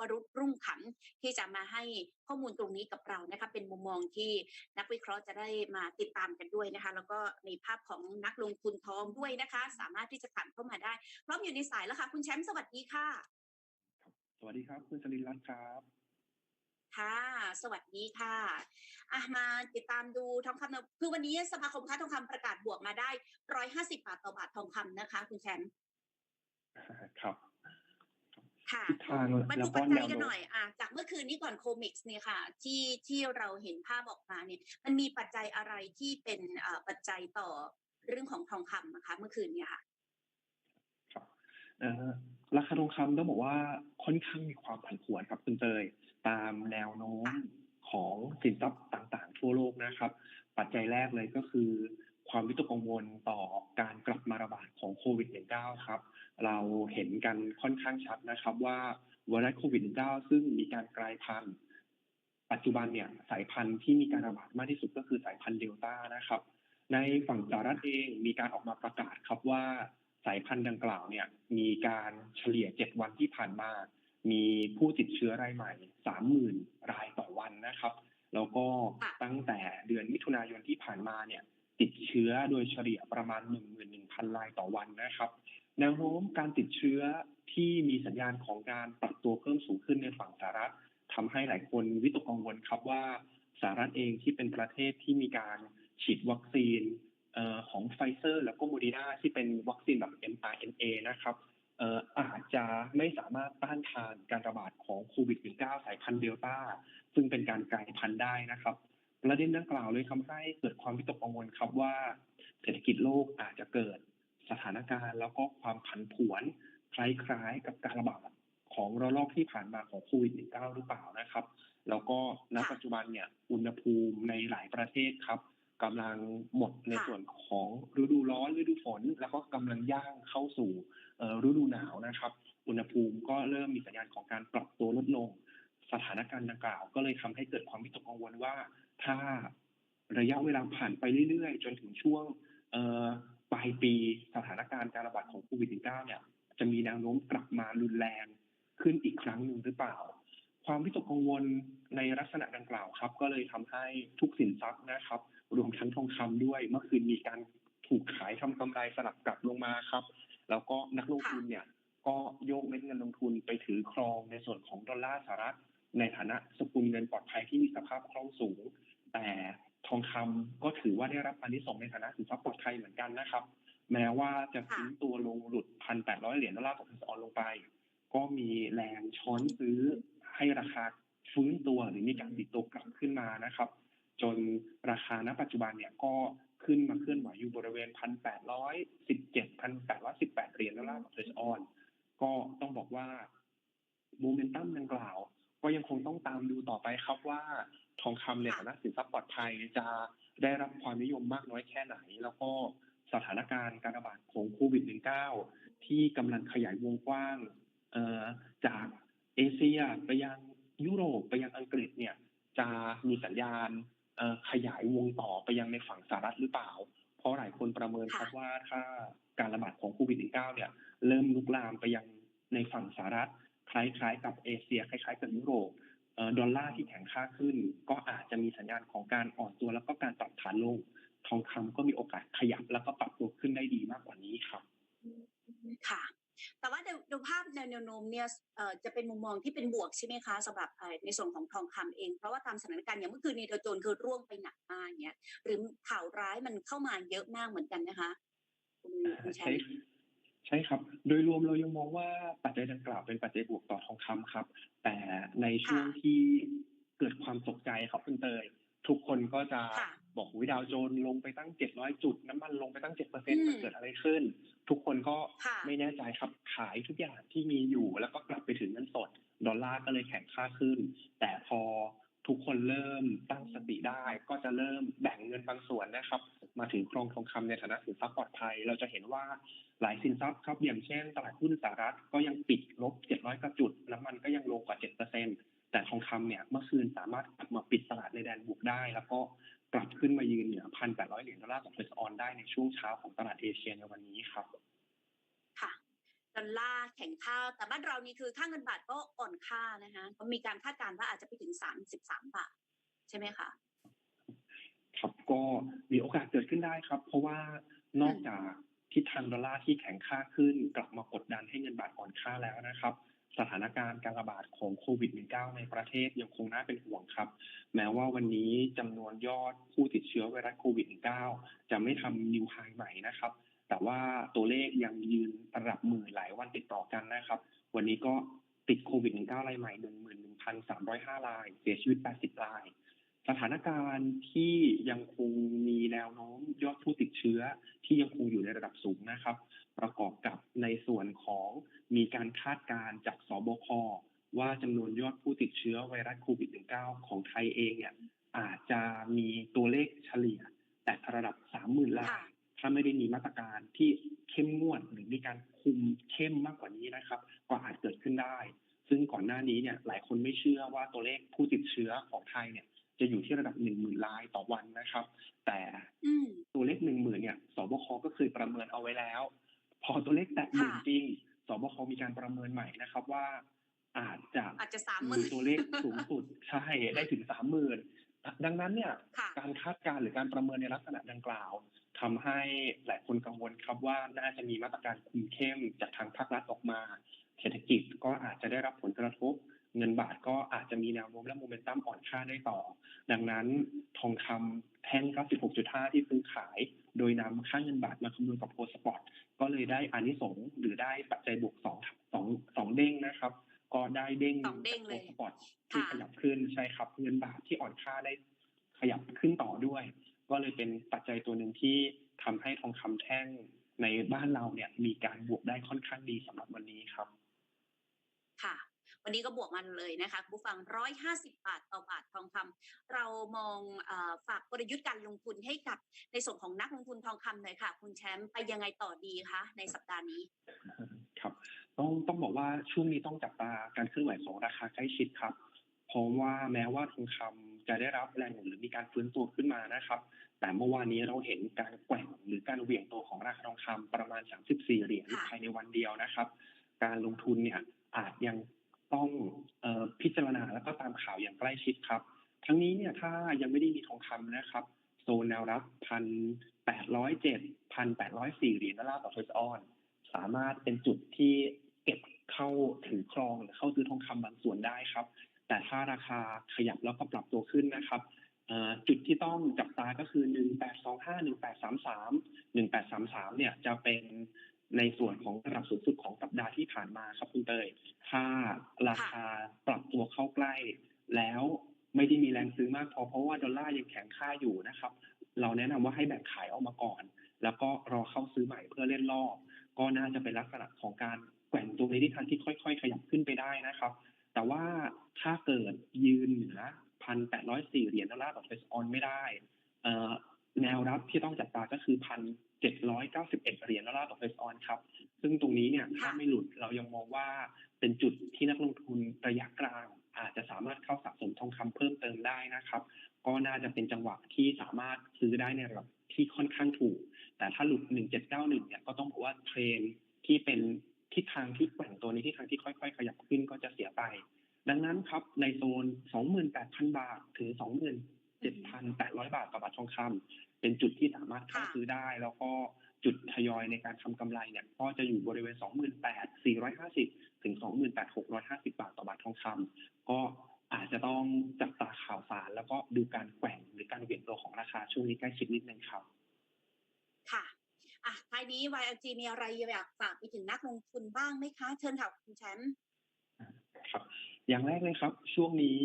วรุษรุ่งขำที่จะมาให้ข้อมูลตรงนี้กับเรานะคะเป็นมุมมองที่นักวิเคราะห์จะได้มาติดตามกันด้วยนะคะ แล้วก็มีภาพของนักลงทุนทองด้วยนะคะ สามารถที่จะถามเข้ามาได้ พร้อมอยู่ในสายแล้วค่ะ คุณแชมป์สวัสดีค่ะ สวัสดีครับ คุณสลินรัตน์ครับค่ะ สวัสดีค่ะอะมาติดตามดูทองคำนะคือวันนี้สมาคมค้าทองคำประกาศบวกมาได้150บาทต่อบาททองคำนะคะ คุณแชมป์ครับ ค่ะทิศทางมาแล้ดูวปัก็จแนจัยวกันโน้หมน่อยอะจากเมื่อคืนนี้ก่อนโคมิกส์เนี่ยค่ะ ที่ที่เราเห็นภาพออกมาเนี่ย มันมีปัจจัยอะไรที่เป็นเอ่อปัจจัยต่อเรื่องของทองคำนะคะ เมื่อคืนเนี่ยค่ะครับเอ่อราคาทองคำต้องบอกว่าค่อนข้างมีความผันผวนครับคุณเตยตามแนวโน้มของสินทรัพย์ต่างๆ ทั่วโลกนะครับ ปัจจัยแรกเลยก็คือ ความวิตกกังวลต่อการกลับมาระบาดของโควิด -19 ครับ เราเห็นกันค่อนข้างชัดนะครับ ว่าไวรัสโควิด -19 ซึ่งมีการกลายพันธุ์ ปัจจุบันเนี่ยสายพันธุ์ที่มีการระบาดมากที่สุดก็คือสายพันธุ์เดลต้านะครับ ในฝั่งสหรัฐเองมีการออกมาประกาศครับว่าสายพันธุ์ดังกล่าวเนี่ยมีการเฉลี่ย7วันที่ผ่านมา มีผู้ติดเชื้อรายใหม่30,000รายต่อวันนะครับ แล้วก็ตั้งแต่เดือนมิถุนายนที่ผ่านมาเนี่ยติดเชื้อโดยเฉลี่ยประมาณ11,000รายต่อวันนะครับ แนวโน้มการติดเชื้อที่มีสัญญาณของการปรับตัวเพิ่มสูงขึ้นในฝั่งสหรัฐทำให้หลายคนวิตกกังวลครับว่าสหรัฐเองที่เป็นประเทศที่มีการฉีดวัคซีนออของไฟเซอร์ แล้วก็โมดอร์นาที่เป็นวัคซีนแบบ mRNA นะครับอออาจจะไม่สามารถต้านทานการระบาดของโควิด -19 สายพันธุ์เดลต้า ซึ่งเป็นการกลายพันธุ์ได้นะครับ ประเด็นดังกล่าวเลยทำให้เกิดความวิตกกังวลครับว่า เศรษฐกิจโลกอาจจะเกิด สถานการณ์แล้วก็ความผันผวนคล้ายๆ กับการระบาดของระลอกที่ผ่านมาของโควิด -19 หรือเปล่านะครับ แล้วก็ณปัจจุบันเนี่ยอุณหภูมิในหลายประเทศครับกำลังหมดในส่วนของฤดูร้อนฤดูฝน แล้วก็กำลังย่างเข้าสู่ฤดูหนาวนะครับ อุณหภูมิก็เริ่มมีสัญญาณของการปรับตัวลดลง สถานการณ์ดังกล่าว ก็เลยทำให้เกิดความวิตกกังวลว่า ถ้าระยะเวลาผ่านไปเรื่อยๆ จนถึงช่วง ปลายปีสถานการณ์การระบาดของโควิด -19 เนี่ย จะมีแนวโน้มกลับมารุนแรงขึ้นอีกครั้งหนึ่งหรือเปล่า ความวิตกกังวลในลักษณะดังกล่าวครับ ก็เลยทำให้ทุกสินทรัพย์นะครับ รวมทั้งทองคำด้วยเมื่อคืนมีการถูกขายทำกำไรสลับกลับลงมาครับ แล้วก็นักลงทุนเนี่ย ก็โยกเม็ดเงินลงทุนไปถือครองในส่วนของดอลลาร์สหรัฐในฐานะสกุลเงินปลอดภัยที่มีสภาพคล่องสูง แต่ ทองคำก็ถือว่าได้รับอานิสงส์ในฐานะสินทรัพย์ปลอดภัยเหมือนกันนะครับ แม้ว่าจะทิ้งตัวลงหลุด1,800เหรียญดอลลาร์ต่อออนลงไป ก็มีแรงช้อนซื้อให้ราคาฟื้นตัวหรือมีการติดตัวกลับขึ้นมานะครับ จนราคาณปัจจุบันเนี่ยก็ขึ้นมาเคลื่อนไหวอยู่บริเวณ1,817 1,818เหรียญดอลลาร์ต่อออนก็ต้องบอกว่าโมเมนตัมดังกล่าว ก็ยังคงต้องตามดูต่อไปครับว่าทองคำในฐานะสินทรัพย์ปลอดภัยจะได้รับความนิยมมากน้อยแค่ไหน แล้วก็สถานการณ์การระบาดของโควิด -19 ที่กำลังขยายวงกว้างจากเอเชียไปยังยุโรปไปยังอังกฤษเนี่ยจะมีสัญญาณขยายวงต่อไปยังในฝั่งสหรัฐหรือเปล่า เพราะหลายคนประเมินครับว่าถ้าการระบาดของโควิด -19 เนี่ยเริ่มลุกลามไปยังในฝั่งสหรัฐ คล้ายๆ กับเอเชีย คล้ายๆ กับยุโรปเอ่อดอลลาร์ที่แข็งค่าขึ้น ก็อาจจะมีสัญญาณของการอ่อนตัวแล้วก็การปรับฐานลง ทองคำก็มีโอกาสขยับแล้วก็ปรับตัวขึ้นได้ดีมากกว่านี้ครับ ค่ะ แต่ว่าดูดูภาพแนวแนวโน้มเนี่ยเอ่อจะเป็นมุมมองที่เป็นบวกใช่ไหมคะสำหรับเอ่อในส่วนของทองคำเอง เพราะว่าตามสถานการณ์อย่างเมื่อคืนนี้โดวโจนส์คือร่วงไปหนักมากเนี่ยหรือข่าวร้ายมันเข้ามาเยอะมากเหมือนกันนะคะคุณคุณแชใช่มป์ ใช่ครับ โดยรวมเรายังมองว่าปัจจัยดังกล่าวเป็นปัจจัยบวกต่อทองคำครับ แต่ในช่วงค่ะที่เกิดความตกใจครับคุณเตยทุกคนก็จะค่ะบอกวิดาวโจนส์ลงไปตั้ง700จุด น้ำมันลงไปตั้ง7%เปอร์เซ็อืนต์มเกิดอะไรขึ้น ทุกคนก็ค่ะไม่แน่ใจครับขายทุกอย่างที่มีอยู่แล้วก็กลับไปถึงเงินสด ดอลลาร์ก็เลยแข็งค่าขึ้น แต่พอ ทุกคนเริ่มตั้งสติได้ ก็จะเริ่มแบ่งเงินบางส่วนนะครับ มาถือครองทองคำในฐานะสินทรัพย์ปลอดภัย เราจะเห็นว่าหลายสินทรัพย์ครับ อย่างเช่น ตลาดหุ้นสหรัฐก็ยังปิดลบ 700กว่าจุด น้ำมันก็ยังลงกว่า 7%แต่ทองคำเนี่ยเมื่อคืนสามารถกลับมาปิดตลาดในแดนบวกได้ แล้วก็กลับขึ้นมายืนเหนือ 1,800 เหรียญดอลลาร์ต่อออนได้ในช่วงเช้าของตลาดเอเชียในวันนี้ครับ ดอลลาร์แข็งค่า แต่บ้านเรานี่คือค่าเงินบาทก็อ่อนค่านะคะก็มีการคาดการณ์ว่าอาจจะไปถึง33บาท ใช่ไหมคะ ครับก็มีโอกาสเกิดขึ้นได้ครับ เพราะว่านอกจากทิศทางดอลลาร์ที่แข็งค่าขึ้น กลับมากดดันให้เงินบาทอ่อนค่าแล้วนะครับ สถานการณ์การระบาดของโควิด -19 ในประเทศยังคงน่าเป็นห่วงครับ แม้ว่าวันนี้จำนวนยอดผู้ติดเชื้อไวรัสโควิด -19 จะไม่ทำนิวไฮใหม่นะครับ แต่ว่าตัวเลขยังยืนระดับหมื่นหลายวันติดต่อกันนะครับ วันนี้ก็ติดโควิด -19 รายใหม่ 11,305 ราย เสียชีวิต 80 ราย สถานการณ์ที่ยังคงมีแนวโน้มยอดผู้ติดเชื้อที่ยังคงอยู่ในระดับสูงนะครับ ประกอบกับในส่วนของมีการคาดการณ์จากสบคว่าจำนวนยอดผู้ติดเชื้อไวรัสโควิด -19 ของไทยเองเนี่ยอาจจะมีตัวเลขเฉลี่ย ไทยเนี่ยจะอยู่ที่ระดับ1 0,000รายต่อวันนะครับ แต่อืมตัวเลข1 0,000เนี่ยสบคก็เคยประเมินเอาไว้แล้ว พอตัวเลขแตะหมื่นค่ะจริงสบคมีการประเมินใหม่นะครับว่า อาจจะอาจจะสามหมีมื่นตัวเลขสูงสุดใช่ได้ถึงสามหมื่นดังนั้นเนี่ยค่ะการคาดการณ์หรือการประเมินในลักษณะดังกล่าวทำให้หลายคนกังวลครับว่าน่าจะมีมาตรการคุมเข้มจากทางภาครัฐออกมา เศรษฐกิจก็อาจจะได้รับผลกระทบ เงินบาทก็อาจจะมีแนวโน้มและโมเมนตัมอ่อนค่าได้ต่อ ดังนั้นทองคำแท่ง 96.5 ที่ซื้อขาย โดยนำค่าเงินบาทมาคำนวณกับโพสปอร์ตก็เลยได้อานิสงส์หรือได้ปัจจัยบวกสองสองสองเด้งนะครับ ก็ได้เด้งสองเด้งเลยโพสปอร์ตที่ค่ะขยับขึ้นใช่ครับ เงินบาทที่อ่อนค่าได้ขยับขึ้นต่อด้วย ก็เลยเป็นปัจจัยตัวหนึ่งที่ทำให้ทองคำแท่งในบ้านเราเนี่ยมีการบวกได้ค่อนข้างดีสำหรับวันนี้ครับ ค่ะ วันนี้ก็บวกมันเลยนะคะคุณผู้ฟังร้อยห้าสิบาทต่อบาททองคำเรามองเออฝากกลยุทธ์การลงทุนให้กับในส่วนของนักลงทุนทองคำหน่อยค่ะ คุณแชมป์ไปยังไงต่อดีคะในสัปดาห์นี้ครับต้องต้องบอกว่าช่วงนี้ต้องจับตาการเคลื่อนไหวของราคาใกล้ชิดครับเพราะว่าแม้ว่าทองคำจะได้รับแรงหนุนหรือมีการฟื้นตัวขึ้นมานะครับ แต่เมื่อวานนี้เราเห็นการแกว่งหรือการเหวี่ยงตัวของราคาทองคำประมาณ 34 เหรียญค่ะภายในวันเดียวนะครับ การลงทุนเนี่ยอาจยัง ต้องอพิจารณาแล้วก็ตามข่าวอย่างใกล้ชิดครับ ทั้งนี้เนี่ยถ้ายังไม่ได้มีทองคำนะครับ โซนแนวรับพันแปดร้อยเจ็ดพันแปดร้อยสี่เหรียญดอลลาร์ต่อเทสออน สามารถเป็นจุดที่เก็บเข้าถือครองหรือเข้าซื้อทองคำบางส่วนได้ครับ แต่ถ้าราคาขยับแล้วก็ปรับตัวขึ้นนะครับจุดที่ต้องจับตาก็คือ 1825 1833 1833 เนี่ยจะเป็น ในส่วนของระดับสูงสุดของสัปดาห์ที่ผ่านมาครับคุณเตยถ้าราคาปรับตัวเข้าใกล้ แล้วไม่ได้มีแรงซื้อมากพอเพราะว่าดอลลาร์ยังแข็งค่าอยู่นะครับ เราแนะนำว่าให้แบ่งขายออกมาก่อน แล้วก็รอเข้าซื้อใหม่เพื่อเล่นรอบ ก็น่าจะเป็นลักษณะของการแกว่งตัวในทิศทางที่ค่อย ๆ ขยับขึ้นไปได้นะครับ แต่ว่าถ้าเกิดยืนเหนือพันแปดร้อยสี่เหรียญดอลลาร์ต่อเฟสออนไม่ได้แนวรับที่ต้องจับตาก็คือพัน เจ็ดร้อยเก้าสิบเอ็ดเหรียญดอลลาร์ต่อเฟสออนครับ ซึ่งตรงนี้เนี่ยถ้าค่ะไม่หลุดเรายังมองว่าเป็นจุดที่นักลงทุนระยะกลางอาจจะสามารถเข้าสะสมทองคำเพิ่มเติมได้นะครับ ก็น่าจะเป็นจังหวะที่สามารถซื้อได้ในระดับที่ค่อนข้างถูก แต่ถ้าหลุด 1791 เนี่ยก็ต้องบอกว่าเทรนที่เป็นทิศทางที่แกว่งตัวในทิศทางที่ค่อยๆ ขยับขึ้นก็จะเสียไป ดังนั้นครับในโซน 28,000 บาทถึง 27,800 บาทต่อบาททองคำ เป็นจุดที่สามารถเข้าค่ะซื้อได้ แล้วก็จุดทยอยในการทำกำไรเนี่ยก็จะอยู่บริเวณ 28,450 ถึง 28,650 บาทต่อบาททองคำก็อาจจะต้องจับตาข่าวสาร แล้วก็ดูการแกว่งหรือการเหวี่ยงตัวของราคาช่วงนี้ใกล้ชิดนิดนึงครับ ค่ะอะท้ายนี้ YLG มีอะไรอยากฝากไปถึงนักลงทุนบ้างไหมคะ เชิญค่ะคุณแชมป์ครับ อย่างแรกเลยครับ ช่วงนี้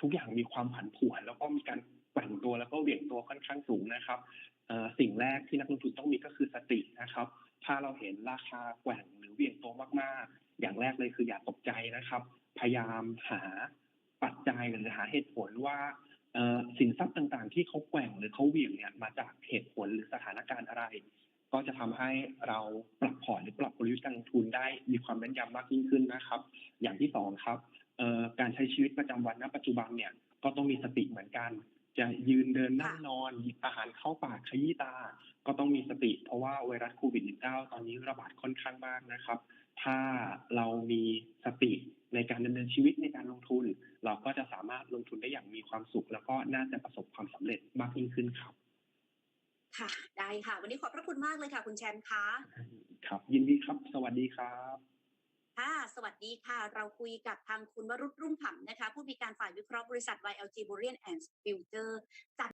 ทุกอย่างมีความผันผวน แล้วก็มีการ แกว่งตัวแล้วก็เหวี่ยงตัวค่อนข้างสูงนะครับสิ่งแรกที่นักลงทุนต้องมีก็คือสตินะครับ ถ้าเราเห็นราคาแกว่งหรือเหวี่ยงตัวมากๆ อย่างแรกเลยคืออย่าตกใจนะครับ พยายามหาปัจจัยหรือหาเหตุผลว่าสินทรัพย์ต่างๆ ที่เขาแกว่งหรือเขาเหวี่ยงเนี่ยมาจากเหตุผลหรือสถานการณ์อะไร ก็จะทำให้เราปรับพอร์ตหรือปรับกลยุทธ์การลงทุนได้มีความแม่นยำมากยิ่งขึ้นนะครับ อย่างที่สองครับการใช้ชีวิตประจำวันณปัจจุบันเนี่ยก็ต้องมีสติเหมือนกัน จะยืนเดินนั่งนอนหยิบอาหารเข้าปากขยี้ตา ก็ต้องมีสติ เพราะว่าไวรัสโควิด -19 ตอนนี้ระบาดค่อนข้างมากนะครับ ถ้าเรามีสติในการดำเนินชีวิตในการลงทุน เราก็จะสามารถลงทุนได้อย่างมีความสุข แล้วก็น่าจะประสบความสำเร็จมากยิ่งขึ้นครับค่ะ ได้ค่ะ วันนี้ขอบพระคุณมากเลยค่ะ คุณแชมป์คะครับ ยินดีครับ สวัสดีครับ ค่ะสวัสดีค่ะ เราคุยกับทางคุณวรุษรุ่งขำนะคะ ผู้มีการฝ่ายวิเคราะห์บริษัท YLG Bullion and Future จัด